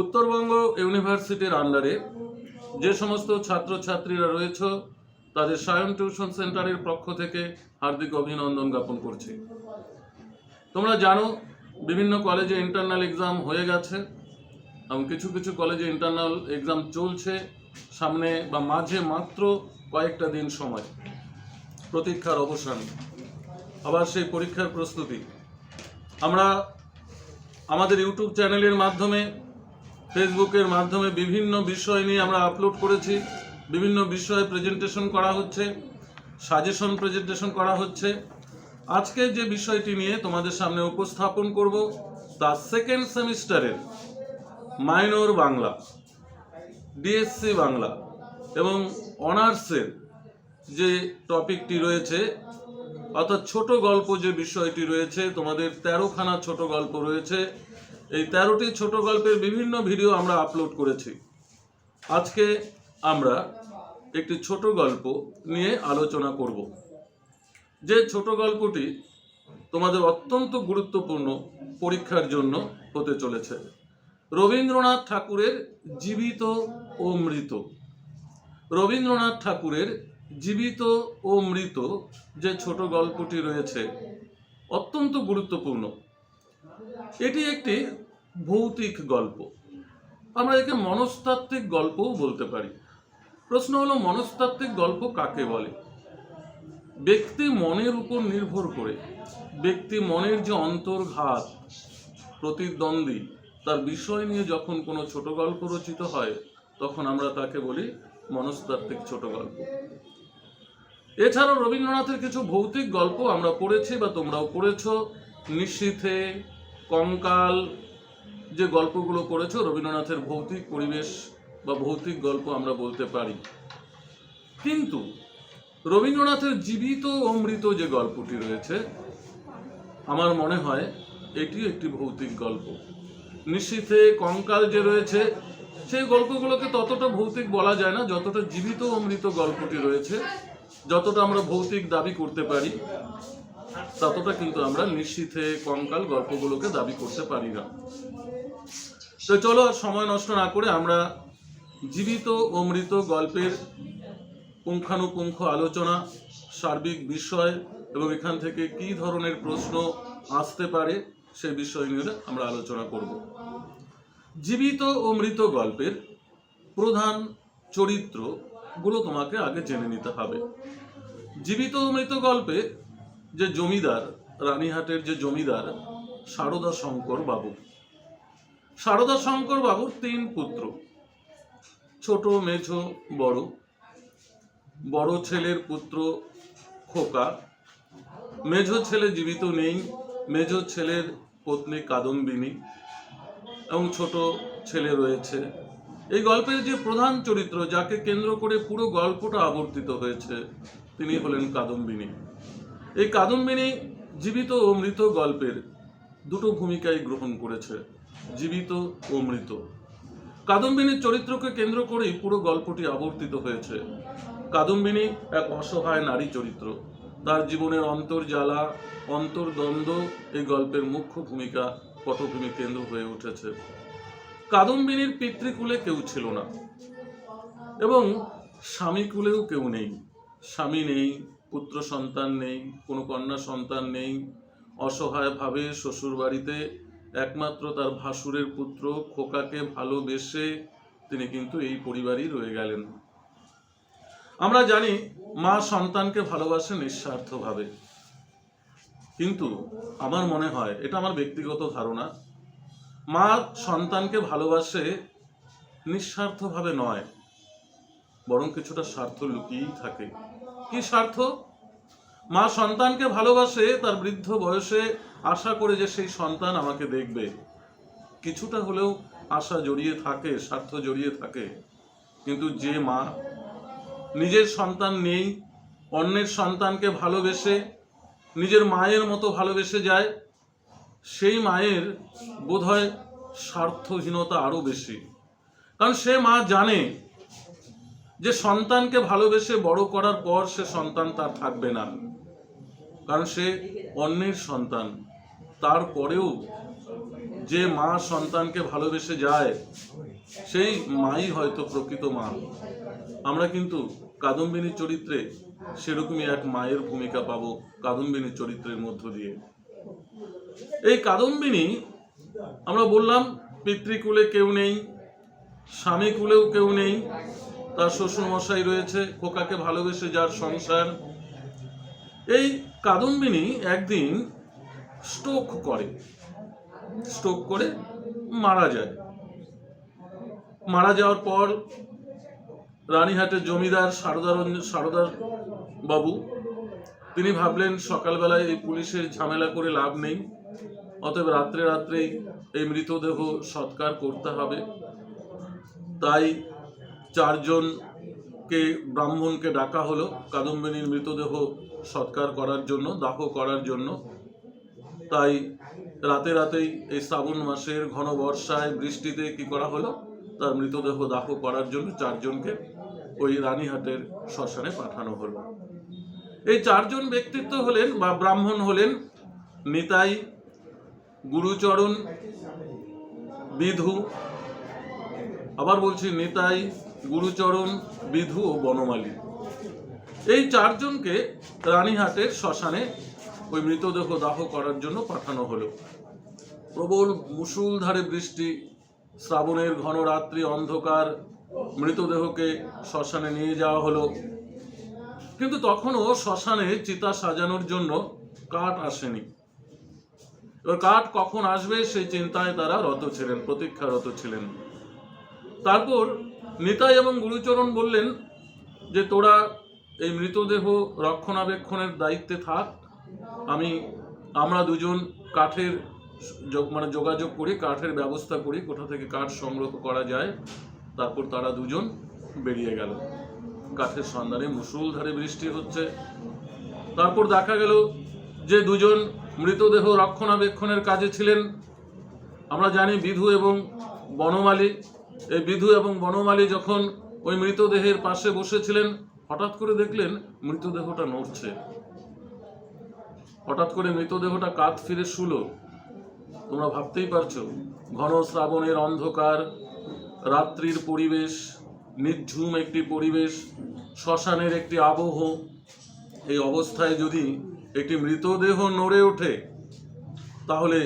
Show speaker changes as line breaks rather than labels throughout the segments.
উত্তরবঙ্গ ইউনিভার্সিটির আন্ডারে যে সমস্ত ছাত্রছাত্রীরা রয়েছে, তাদের সায়ন টিউশন সেন্টারের পক্ষ থেকে হার্দিক অভিনন্দন জ্ঞাপন করছি। তোমরা জানো, বিভিন্ন কলেজে ইন্টারনাল এক্সাম হয়ে গেছে এবং কিছু কিছু কলেজে ইন্টারনাল এক্সাম চলছে, সামনে বা মাঝে মাত্র কয়েকটা দিন সময় প্রতীক্ষার অবসান। আবার সেই পরীক্ষার প্রস্তুতি। আমরা আমাদের ইউটিউব চ্যানেলের মাধ্যমে ফেসবুকের মাধ্যমে বিভিন্ন বিষয় নিয়ে আমরা আপলোড করেছি, বিভিন্ন বিষয়ে প্রেজেন্টেশন করা হচ্ছে সাজেশন প্রেজেন্টেশন করা হচ্ছে। আজকে যে বিষয়টি নিয়ে তোমাদের সামনে উপস্থাপন করব, তা সেকেন্ড সেমিস্টারের মাইনর বাংলা ডিএসসি বাংলা এবং অনার্সের যে টপিকটি রয়েছে, অর্থাৎ ছোট গল্প যে বিষয়টি রয়েছে, তোমাদের তেরোখানা ছোট গল্প রয়েছে এই তেরোটি ছোট গল্পের বিভিন্ন ভিডিও আমরা আপলোড করেছি। আজকে আমরা একটি ছোট গল্প নিয়ে আলোচনা করব। যে ছোট গল্পটি তোমাদের অত্যন্ত গুরুত্বপূর্ণ পরীক্ষার জন্য হতে চলেছে। রবীন্দ্রনাথ ঠাকুরের জীবিত ও মৃত। রবীন্দ্রনাথ ঠাকুরের জীবিত ও মৃত যে ছোট গল্পটি রয়েছে, অত্যন্ত গুরুত্বপূর্ণ। এটি একটি ভৌতিক গল্প। আমরা একে মনস্তাত্ত্বিক গল্পও বলতে পারি। প্রশ্ন হলো, মনস্তাত্ত্বিক গল্প কাকে বলে? ব্যক্তি মনের উপর নির্ভর করে। ব্যক্তি মনের যে অন্তর্ঘাত, প্রতিদ্বন্দ্বী, তার বিষয় নিয়ে যখন কোনো ছোট গল্প রচিত হয়, তখন আমরা তাকে বলি মনস্তাত্ত্বিক ছোট গল্প। এছাড়াও রবীন্দ্রনাথের কিছু ভৌতিক গল্প আমরা পড়েছি বা তোমরাও পড়েছ। নিশীথে কঙ্কাল যে গল্পগুলো পড়েছো রবীন্দ্রনাথের ভৌতিক পরিবেশ বা ভৌতিক গল্প আমরা বলতে পারি। কিন্তু রবীন্দ্রনাথের জীবিত অমৃত যে গল্পটি রয়েছে, আমার মনে হয় এটি একটি ভৌতিক গল্প। নিশ্চিতে কঙ্কাল যে রয়েছে, সেই গল্পগুলোকে ততটা ভৌতিক বলা যায় না, যতটা জীবিত অমৃত গল্পটি রয়েছে, যতটা আমরা ভৌতিক দাবি করতে পারি। ততটা কিন্তু আমরা নিশ্চিতে কঙ্কাল গল্পগুলোকে দাবি করতে পারি না। তো চলো আর সময় নষ্ট না করে আমরা জীবিত অমৃত গল্পের পুঙ্খানুপুঙ্খ আলোচনা, সার্বিক বিষয় এবং এখান থেকে কি ধরনের প্রশ্ন আসতে পারে সে বিষয় নিয়ে আমরা আলোচনা করব। জীবিত ও মৃত গল্পের প্রধান চরিত্রগুলো তোমাকে আগে জেনে নিতে হবে। জীবিত ও মৃত গল্পে যে জমিদার, রানীহাটের যে জমিদার, সারদা শঙ্কর বাবু। সারদা শঙ্কর বাবুর তিন পুত্র। ছোট, মেঝ, বড়। বড় ছেলের পুত্র খোকা। মেঝ ছেলে জীবিত নেই। মেঝ ছেলের পত্নী কাদম্বিনী। এবং ছোট ছেলে রয়েছে। এই গল্পের যে প্রধান চরিত্র, যাকে কেন্দ্র করে পুরো গল্পটা আবর্তিত হয়েছে, তিনি হলেন কাদম্বিনী। এই কাদম্বিনী জীবিত ও মৃত গল্পের দুটো ভূমিকাই গ্রহণ করেছে, জীবিত ও মৃত। কাদম্বিনীর চরিত্রকে কেন্দ্র করেই পুরো গল্পটি আবর্তিত হয়েছে। কাদম্বিনী এক অসহায় নারী চরিত্র। তার জীবনের অন্তর্জ্বালা, অন্তর্দ্বন্দ্ব এই গল্পের মুখ্য ভূমিকা পটভূমি কেন্দ্র হয়ে উঠেছে। কাদম্বিনীর পিতৃকুলে কেউ ছিল না এবং স্বামীকুলেও কেউ নেই। স্বামী নেই পুত্র সন্তান নেই, কোনো কন্যা সন্তান নেই অসহায়ভাবে শ্বশুর বাড়িতে একমাত্র তার ভাসুরের পুত্র খোকাকে ভালোবেসে তিনি কিন্তু এই পরিবারই রয়ে গেলেন। আমরা জানি মা সন্তানকে ভালোবাসে নিঃস্বার্থভাবে। কিন্তু আমার মনে হয়, এটা আমার ব্যক্তিগত ধারণা, মা সন্তানকে ভালোবাসে নিঃস্বার্থভাবে নয়, বরং কিছুটা স্বার্থ লুকিয়েই থাকে। কি স্বার্থ? মা সন্তানকে ভালোবাসে, তার বৃদ্ধ বয়সে আশা করে যে সেই সন্তান আমাকে দেখবে। কিছুটা হলেও আশা জড়িয়ে থাকে, স্বার্থ জড়িয়ে থাকে। কিন্তু যে মা নিজের সন্তান নেই, অন্যের সন্তানকে ভালোবেসে, নিজের মায়ের মতো ভালোবেসে যায়, সেই মায়ের বোধহয় স্বার্থহীনতা আরও বেশি। কারণ সে মা জানে যে সন্তানকে ভালোবেসে বড় করার পর সে সন্তান তার থাকবে না। কারণ সে অন্যের সন্তান। তারপরেও যে মা সন্তানকে ভালোবেসে যায়, সেই মাই হয়তো প্রকৃত মা। আমরা কিন্তু কাদম্বিনীর চরিত্রে সেরকমই এক মায়ের ভূমিকা পাবো কাদম্বিনীর চরিত্রের মধ্য দিয়ে। এই কাদম্বিনী, আমরা বললাম, পিতৃকুলে কেউ নেই স্বামী কুলেও কেউ নেই তার শ্বশুর মশাই রয়েছে, খোকাকে ভালোবেসে যার সংসার। এই কাদম্বিনী একদিন স্ট্রোক করে স্ট্রোক করে মারা যায়। মারা যাওয়ার পর রানীহাটের জমিদার সারদার সারদার বাবু, তিনি ভাবলেন, সকালবেলায় এই পুলিশের ঝামেলা করে লাভ নেই। অতএব রাত্রে রাত্রেই এই মৃতদেহ সৎকার করতে হবে। তাই চারজনকে ব্রাহ্মণকে ডাকা হলো, কাদম্বিনীর মৃতদেহ সৎকার করার জন্য, দাহ করার জন্য। তাই রাতে রাতেই এই শ্রাবণ মাসের ঘন বর্ষায় বৃষ্টিতে কি করা হলো? তার মৃতদেহ দাহ করার জন্য চারজনকে ওই রানীহাটের শ্মশানে পাঠানো হলো। এই চারজন ব্যক্তিত্ব হলেন বা ব্রাহ্মণ হলেন নিতাই, গুরুচরণ, বিধু, আবার বলছি নিতাই গুরুচরণ, বিধু ও বনমালী। এই চারজনকে রানীহাটের শ্মশানে ওই মৃতদেহ দাহ করার জন্য পাঠানো হলো। প্রবল মুষুলধারে বৃষ্টি, শ্রাবণের ঘন রাত্রি অন্ধকার, মৃতদেহকে শ্মশানে নিয়ে যাওয়া হলো। কিন্তু তখনও শ্মশানে চিতা সাজানোর জন্য কাঠ আসেনি। এবার কাঠ কখন আসবে সেই চিন্তায় তারা রত ছিলেন, প্রতীক্ষারত ছিলেন। তারপর নিতাই এবং গুরুচরণ বললেন যে, তোরা এই মৃতদেহ রক্ষণাবেক্ষণের দায়িত্বে থাক। আমি, আমরা দুজন কাঠের মানে যোগাযোগ করি, কাঠের ব্যবস্থা করি, কোথা থেকে কাঠ সংগ্রহ করা যায়। তারপর তারা দুজন বেরিয়ে গেল। কাঠের সন্ধানে মুসুলধারে বৃষ্টি হচ্ছে। তারপর দেখা গেল যে, দুজন মৃতদেহ রক্ষণাবেক্ষণের কাজে ছিলেন। আমরা জানি বিধু এবং বনমালী। এই বিধু এবং বনমালী যখন ওই মৃতদেহের পাশে বসেছিলেন, হঠাৎ করে দেখলেন মৃতদেহটা নড়ছে। হঠাৎ করে মৃতদেহটা কাত ফিরে শুলো। তোমরা ভাবতেই পারছ, ঘন শ্রাবণের অন্ধকার, রাত্রির পরিবেশ, নির্ঝুম একটি পরিবেশ, শ্মশানের একটি আবহ। এই অবস্থায় যদি একটি মৃতদেহ নড়ে ওঠে, তাহলে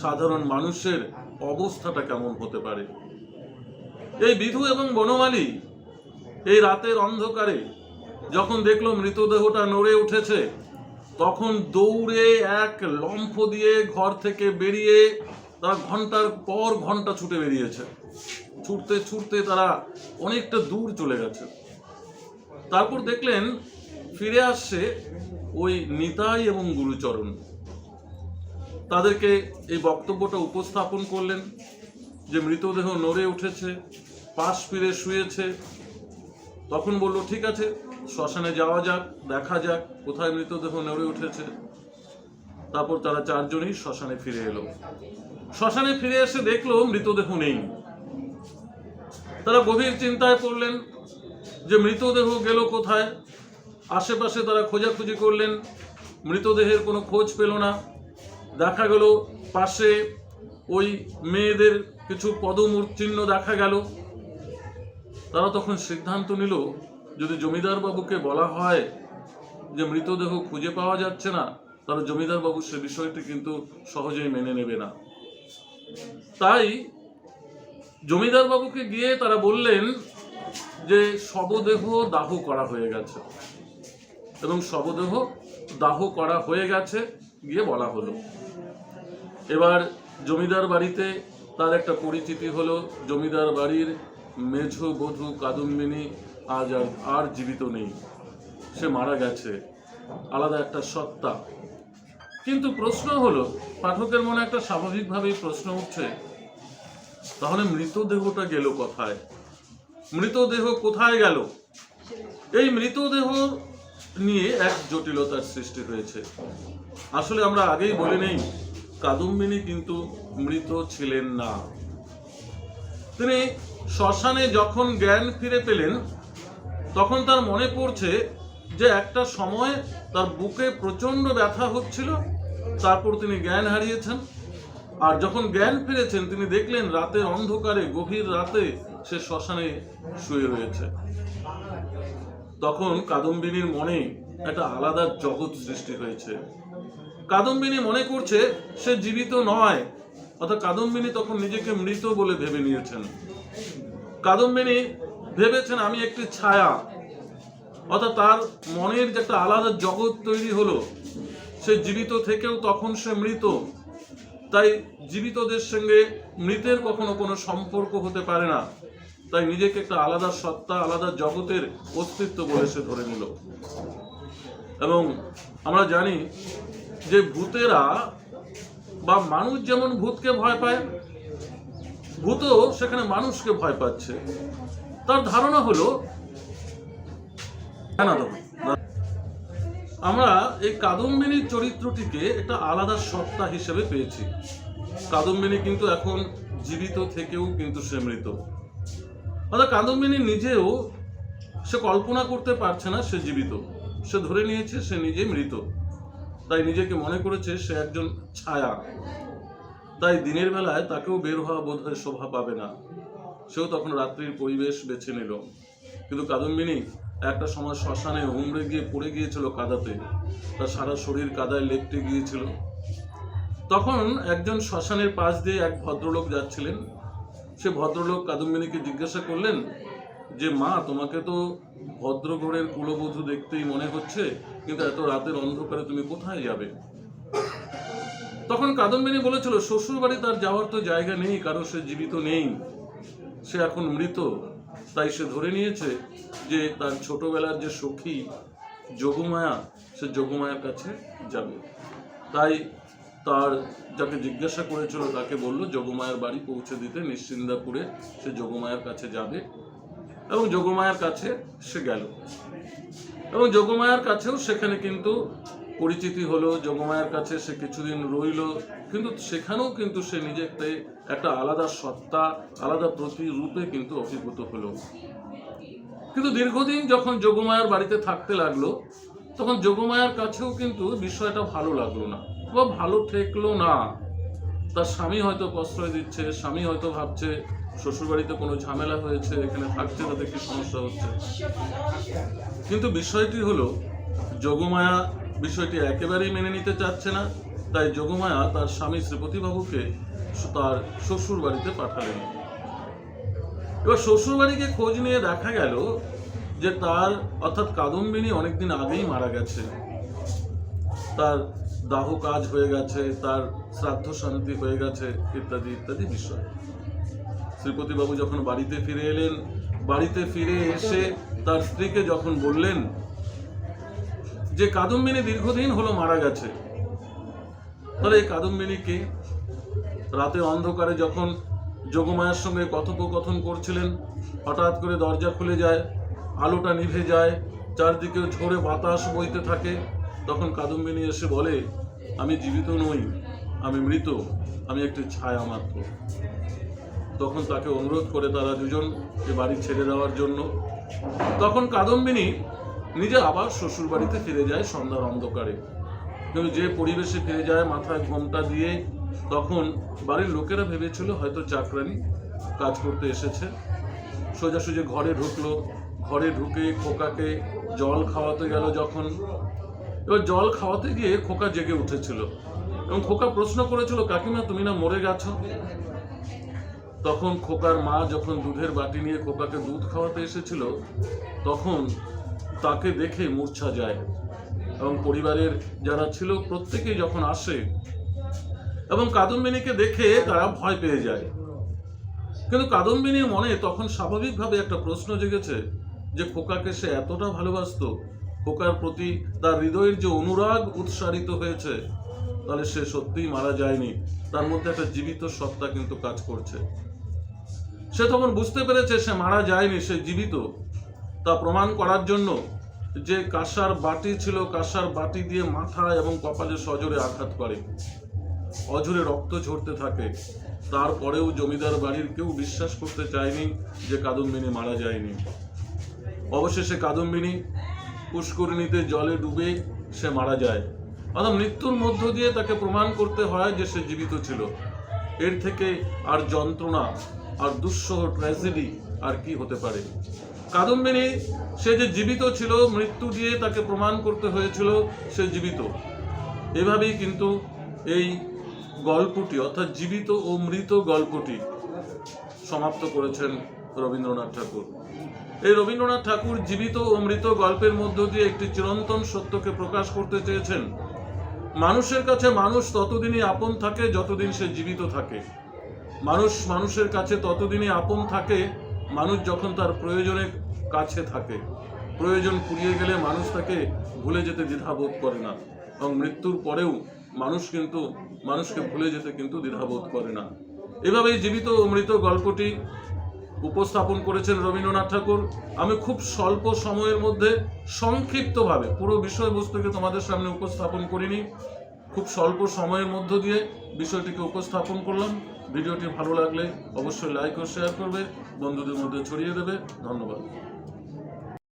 সাধারণ মানুষের অবস্থাটা কেমন হতে পারে? এই বিধু এবং বনমালী এই রাতের অন্ধকারে যখন দেখল মৃতদেহটা নড়ে উঠেছে, তখন দৌড়ে এক লম্ফ দিয়ে ঘর থেকে বেরিয়ে তারা ঘণ্টার পর ঘণ্টা ছুটে বেরিয়েছে। ছুটতে ছুটতে তারা অনেকটা দূর চলে গেছে। তারপর দেখলেন ফিরে আসছে ওই নিতাই এবং গুরুচরণ। তাদেরকে এই বক্তব্যটা উপস্থাপন করলেন। যে মৃতদেহ নড়ে উঠেছে, পাশ ফিরে শুয়েছে। তখন বলল, ঠিক আছে, শ্মশানে যাওয়া যাক, দেখা যাক, কোথায় মৃতদেহ নড়ে উঠেছে। তারপর তারা চারজনই শ্মশানে ফিরে এলো। শ্মশানে ফিরে এসে দেখল মৃতদেহ নেই। তারা গভীর চিন্তায় পড়লেন যে মৃতদেহ গেল কোথায়। আশেপাশে তারা খোঁজাখুঁজি করলেন, মৃতদেহের কোনো খোঁজ পেল না। দেখা গেল পাশে ওই মেয়েদের কিছু পদমূর চিহ্ন দেখা গেল। তারা তখন সিদ্ধান্ত নিল, যদি জমিদার বাবুকে বলা হয় যে মৃতদেহ খুঁজে পাওয়া যাচ্ছে না, তাহলে জমিদার বাবু সে বিষয়টি কিন্তু সহজেই মেনে নেবে না। তাই জমিদার বাবুকে গিয়ে তারা বললেন যে শবদেহ দাহ করা হয়ে গেছে। এবং শবদেহ দাহ করা হয়ে গেছে, গিয়ে বলা হলো। এবার জমিদার বাড়িতে তার একটা পরিচিতি হলো। জমিদার বাড়ির মেঝ, বধূ, কাদম্বিনী আজ আর আর জীবিত নেই। সে মারা গেছে। আলাদা একটা সত্তা। কিন্তু প্রশ্ন হলো, পাঠকের মনে একটা স্বাভাবিকভাবেই প্রশ্ন উঠছে, তাহলে মৃতদেহটা গেল কোথায়? মৃতদেহ কোথায় গেল? এই মৃতদেহ নিয়ে এক জটিলতার সৃষ্টি হয়েছে। আসলে আমরা আগেই বলে নেই কাদম্বিনী কিন্তু মৃত ছিলেন না। তিনি শ্মশানে যখন জ্ঞান ফিরে পেলেন, তখন তার মনে পড়ছে যে একটা সময় তার বুকে প্রচণ্ড ব্যথা হচ্ছিল, তারপর তিনি জ্ঞান হারিয়েছেন। আর যখন জ্ঞান ফিরেছেন, তিনি দেখলেন রাতের অন্ধকারে, গভীর রাতে সে শ্মশানে শুয়ে রয়েছে। তখন কাদম্বিনীর মনে একটা আলাদা জগৎ সৃষ্টি হয়েছে। কাদম্বিনী মনে করছে সে জীবিত নয়, অর্থাৎ কাদম্বিনী তখন নিজেকে মৃত বলে ভেবে নিয়েছেন। কাদম্বিনী ভেবেছেন, আমি একটি ছায়া। অর্থাৎ তার মনের যে একটা আলাদা জগৎ তৈরি হলো, সে জীবিত থেকেও তখন সে মৃত। তাই জীবিতদের সঙ্গে মৃতের কখনো কোনো সম্পর্ক হতে পারে না। তাই নিজেকে একটা আলাদা সত্তা, আলাদা জগতের অস্তিত্ব বলে সে ধরে নিল। এবং আমরা জানি যে ভূতেরা বা মানুষ যেমন ভূতকে ভয় পায়, ভূতও সেখানে মানুষকে ভয় পাচ্ছে। তার ধারণা হলো। আমরা এই কাদম্বিনীর চরিত্রটিকে একটা আলাদা সত্তা হিসেবে পেয়েছি। কাদম্বিনী কিন্তু এখন জীবিত থেকেও কিন্তু সে মৃত। অর্থাৎ কাদম্বিনী নিজেও সে কল্পনা করতে পারছে না, সে জীবিত। সে ধরে নিয়েছে, সে নিজে মৃত। তাই নিজেকে মনে করেছে সে একজন ছায়া। তাই দিনের বেলায় তাকেও বের হওয়া বোধহয় শোভা পাবে না। সেও তখন রাত্রির পরিবেশ বেছে নিল। কিন্তু কাদম্বিনী একটা সময় শ্মশানে উমড়ে গিয়ে পড়ে গিয়েছিল কাদাতে। তার সারা শরীর কাদায় লেপটে গিয়েছিল। তখন একজন শ্মশানের পাশ দিয়ে এক ভদ্রলোক যাচ্ছিলেন। সে ভদ্রলোক কাদম্বিনীকে জিজ্ঞাসা করলেন, যে মা, তোমাকে তো ভদ্রঘরের কুলবধূ দেখতেই মনে হচ্ছে, কিন্তু এত রাতের অন্ধকারে তুমি কোথায় যাবে? তখন কাদম্বিনী বলেছিল শ্বশুর বাড়ি তার যাওয়ার তো জায়গা নেই কারণ সে জীবিত নেই। সে এখন মৃত, তাই সে ধরে নিয়েছে যে তার ছোটবেলার যে সখী যোগমায়া, সে যোগমায়ার কাছে যাবে। তাই তার যাকে জিজ্ঞাসা করেছিল, তাকে বলল, যোগমায়ার বাড়ি পৌঁছে দিতে নিশ্চিন্দাপুরে সে যোগমায়ার কাছে যাবে। এবং যোগমায়ার কাছে সে গেল। এবং যোগমায়ার কাছেও সেখানে কিন্তু পরিচিতি হলো যোগমায়ার কাছে সে কিছুদিন রইল, কিন্তু সেখানেও কিন্তু সে নিজেকে একটা আলাদা সত্তা, আলাদা প্রতিরূপে কিন্তু অভিভূত হলো। কিন্তু দীর্ঘদিন যখন যোগমায়ার বাড়িতে থাকতে লাগল, তখন যোগমায়ার কাছেও কিন্তু বিষয়টা ভালো লাগল না বা ভালো ঠেকলো না। তার স্বামী হয়তো প্রশ্রয় দিচ্ছে, স্বামী হয়তো ভাবছে শ্বশুরবাড়িতে কোনো ঝামেলা হয়েছে, এখানে থাকছে তাতে কি সমস্যা হচ্ছে? কিন্তু বিষয়টি হলো, যোগমায়া বিষয়টি একেবারেই মেনে নিতে চাচ্ছে না, তাই যোগমায়া তার স্বামী শ্রীপতিবাবুকে তার শ্বশুর বাড়িতে পাঠালেন। এবার শ্বশুর বাড়িকে খোঁজ নিয়ে দেখা গেল যে তার, অর্থাৎ কাদম্বিনী অনেকদিন আগেই মারা গেছে। তার দাহ কাজ হয়ে গেছে, তার শ্রাদ্ধ শান্তি হয়ে গেছে, ইত্যাদি ইত্যাদি বিষয়। শ্রীপতিবাবু যখন বাড়িতে ফিরে এলেন, বাড়িতে ফিরে এসে তার স্ত্রীকে যখন বললেন যে, কাদম্বিনী দীর্ঘদিন হলো মারা গেছে। তাহলে এই কাদম্বিনীকে রাতে অন্ধকারে যখন যোগমায়ের সঙ্গে কথোপকথন করছিলেন, হঠাৎ করে দরজা খুলে যায়, আলোটা নিভে যায়, চারদিকে ঝোরে বাতাস বইতে থাকে, তখন কাদম্বিনী এসে বলে, আমি জীবিত নই, আমি মৃত, আমি একটি ছায়া মাত্র। তখন তাকে অনুরোধ করে তারা দুজন যে বাড়ি ছেড়ে দেওয়ার জন্য। তখন কাদম্বিনী নিজে আবার শ্বশুর বাড়িতে ফিরে যায় সন্ধ্যার অন্ধকারে। কিন্তু যে পরিবেশে ফিরে যায়, মাথায় ঘোমটা দিয়ে তখন বাড়ির লোকেরা ভেবেছিল হয়তো চাকরানি কাজ করতে এসেছে। সোজাসুজি ঘরে ঢুকলো। ঘরে ঢুকে খোকাকে জল খাওয়াতে গেল যখন। এবার জল খাওয়াতে গিয়ে খোকা জেগে উঠেছিল এবং খোকা প্রশ্ন করেছিল, কাকিমা, তুমি না মরে গেছো? তখন খোকার মা যখন দুধের বাটি নিয়ে খোকাকে দুধ খাওয়াতে এসেছিল, তখন তাকে দেখে মূর্ছা যায় এবং পরিবারের যারা ছিল প্রত্যেকেই যখন আসে এবং কাদম্বিনীকে দেখে তারা ভয় পেয়ে যায়। কিন্তু কাদম্বিনীর মনে তখন স্বাভাবিকভাবে একটা প্রশ্ন জেগেছে যে খোকাকে সে এতটা ভালোবাসতো, খোকার প্রতি তার হৃদয়ের যে অনুরাগ উৎসারিত হয়েছে, তাহলে সে সত্যিই মারা যায়নি। তার মধ্যে একটা জীবিত সত্তা কিন্তু কাজ করছে। সে তখন বুঝতে পেরেছে সে মারা যায়নি, সে জীবিত। তা প্রমাণ করার জন্য যে কাঁসার বাটি ছিল, কাঁসার বাটি দিয়ে মাথা এবং কপালে সজোরে আঘাত করে। অঝরে রক্ত ঝরতে থাকে। তারপরেও জমিদার বাড়ির কেউ বিশ্বাস করতে চায়নি যে কাদম্বিনী মারা যায়নি। অবশেষে কাদম্বিনী পুষ্করিণীতে জলে ডুবে সে মারা যায়। অর্থাৎ মৃত্যুর মধ্য দিয়ে তাকে প্রমাণ করতে হয় যে সে জীবিত ছিল। এর থেকে আর যন্ত্রণা আর দুঃসহ ট্র্যাজেডি আর কি হতে পারে। কাদম্বিনী, সে যে জীবিত ছিল, মৃত্যু দিয়ে তাকে প্রমাণ করতে হয়েছিল, সে জীবিত। এভাবেই কিন্তু এই গল্পটি, অর্থাৎ জীবিত ও মৃত গল্পটি সমাপ্ত করেছেন রবীন্দ্রনাথ ঠাকুর। এই রবীন্দ্রনাথ ঠাকুর জীবিত ও মৃত গল্পের মধ্য দিয়ে একটি চিরন্তন সত্যকে প্রকাশ করতে চেয়েছেন। মানুষের কাছে মানুষ ততদিনই আপন থাকে, যতদিন সে জীবিত থাকে। মানুষ মানুষের কাছে ততদিনই আপন থাকে, মানুষ যখন তার প্রয়োজনের কাছে থাকে। প্রয়োজন ফুরিয়ে গেলে মানুষ তাকে ভুলে যেতে দ্বিধাবোধ করে না। এবং মৃত্যুর পরেও মানুষ কিন্তু, মানুষকে ভুলে যেতে কিন্তু দ্বিধাবোধ করে না। এভাবেই জীবিত মৃত গল্পটি উপস্থাপন করেছেন রবীন্দ্রনাথ ঠাকুর। আমি খুব স্বল্প সময়ের মধ্যে সংক্ষিপ্তভাবে পুরো বিষয়বস্তুকে তোমাদের সামনে উপস্থাপন করিনি। খুব স্বল্প সময়ের মধ্য দিয়ে বিষয়টিকে উপস্থাপন করলাম। ভিডিওটি ভালো লাগলে অবশ্যই লাইক ও শেয়ার করবে বন্ধুদের মধ্যে ছড়িয়ে দেবে। ধন্যবাদ।